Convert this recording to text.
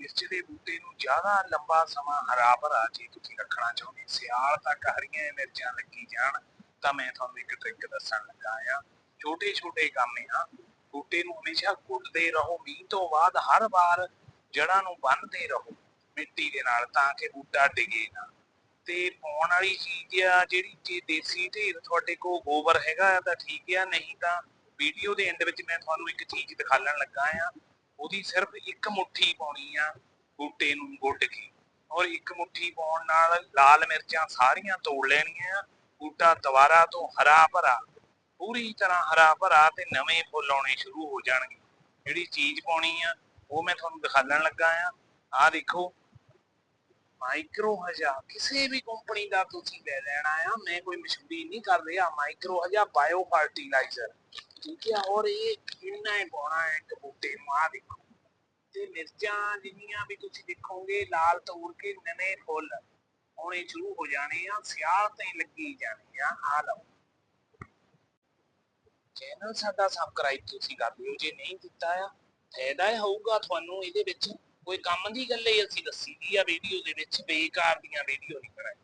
ਮਿਰਚ ਦੇ ਬੂਟੇ ਨੂੰ ਜ਼ਿਆਦਾ ਲੰਬਾ ਸਮਾਂ ਹਰਾ ਭਰਾ ਜੇ ਤੁਸੀਂ ਰੱਖਣਾ ਚਾਹੁੰਦੇ ਸਿਆਲ ਤੱਕ ਹਰੀਆਂ ਮਿਰਚਾਂ ਲੱਗੀ ਜਾਣ ਤਾਂ ਮੈਂ ਤੁਹਾਨੂੰ ਇੱਕ ਟ੍ਰਿਕ ਦੱਸਣ ਲੱਗਾ ਆ ਛੋਟੇ ਛੋਟੇ ਕੰਮ ਆ। ਬੂਟੇ ਨੂੰ ਹਮੇਸ਼ਾ ਗੁੱਡਦੇ ਰਹੋ। ਮੀਂਹ ਤੋਂ ਬਾਅਦ ਹਰ ਵਾਰ ਜੜ੍ਹਾਂ ਨੂੰ ਬੰਨਦੇ ਰਹੋ ਮਿੱਟੀ ਦੇ ਨਾਲ ਤਾਂ ਕਿ ਬੂਟਾ ਡਿਗੇ ਨਾ। ਤੇ ਪਾਉਣ ਵਾਲੀ ਚੀਜ਼ ਆ ਜਿਹੜੀ ਜੇ ਦੇਸੀ ਢੇਰ ਤੁਹਾਡੇ ਕੋਲ ਗੋਬਰ ਹੈਗਾ ਤਾਂ ਠੀਕ ਆ। ਨਹੀਂ ਤਾਂ ਵੀਡੀਓ ਦੇ ਐਂਡ ਵਿੱਚ ਮੈਂ ਤੁਹਾਨੂੰ ਇੱਕ ਚੀਜ਼ ਦਿਖਾਉਣ ਲੱਗਾ ਆ। ਉਹਦੀ ਸਿਰਫ ਇੱਕ ਮੁੱਠੀ ਪਾਉਣੀ ਆ ਬੂਟੇ ਨੂੰ ਗੁੱਡ ਕੇ ਔਰ ਇੱਕ ਮੁੱਠੀ ਪਾਉਣ ਨਾਲ ਲਾਲ ਮਿਰਚਾਂ ਸਾਰੀਆਂ ਤੋੜ ਲੈਣੀਆਂ, ਬੂਟਾ ਦੁਬਾਰਾ ਤੋਂ ਹਰਾ ਭਰਾ, ਪੂਰੀ ਤਰ੍ਹਾਂ ਹਰਾ ਭਰਾ ਤੇ ਨਵੇਂ ਫੁੱਲ ਆਉਣੇ ਸ਼ੁਰੂ ਹੋ ਜਾਣਗੇ। ਜਿਹੜੀ ਚੀਜ਼ ਪਾਉਣੀ ਆ, ਉਹ ਮੈਂ ਤੁਹਾਨੂੰ ਦਿਖਾਉਣ ਲੱਗਾ ਆ। ਆਹ ਦੇਖੋ, ਮਾਈਕਰੋ ਹਜਾ ਕਿਸੇ ਵੀ ਕੰਪਨੀ ਦਾ ਤੁਸੀਂ ਲੈ ਲੈਣਾ ਆ, ਮੈਂ ਕੋਈ ਮਸ਼ਹੂਰੀ ਨਹੀਂ ਕਰ ਰਿਹਾ, ਮਾਈਕਰੋ ਹਜਾ ਬਾਇਓ ਫਰਟੀਲਾਈਜ਼ਰ ਠੀਕ ਹੈ ਔਰ ਇੰਨਾ ਹੀ ਪਾਉਣਾ ਹੈ, ਇੱਕ ਬੂਟੇ ਨੂੰ, ਆਹ ਦੇਖੋ। ਤੇ ਮਿਰਚਾਂ ਜਿੰਨੀਆਂ ਵੀ ਤੁਸੀਂ ਦੇਖੋਗੇ, ਲਾਲ ਤੋੜ ਕੇ ਨਵੇਂ ਫੁੱਲ ਆਉਣੇ ਸ਼ੁਰੂ ਹੋ ਜਾਣੇ ਆ, ਸਿਆਲ ਤੇ ਲੱਗੀ ਜਾਣੀ ਆ ਆ ਲਓ। ਚੈਨਲ ਸਾਡਾ ਸਬਸਕ੍ਰਾਈਬ ਤੁਸੀਂ ਕਰ ਲਿਓ, ਜੇ ਨਹੀਂ ਕੀਤਾ ਆ, ਫਾਇਦਾ ਹੀ ਹੋਊਗਾ ਤੁਹਾਨੂੰ ਇਹਦੇ ਵਿੱਚ। ਕੋਈ ਕੰਮ ਦੀ ਗੱਲ ਹੀ ਅਸੀਂ ਦੱਸੀ ਦੀ ਆ ਵੀਡੀਓ ਦੇ ਵਿੱਚ, ਬੇਕਾਰ ਦੀਆਂ ਵੀਡੀਓ ਨਹੀਂ ਬਣਾਈ।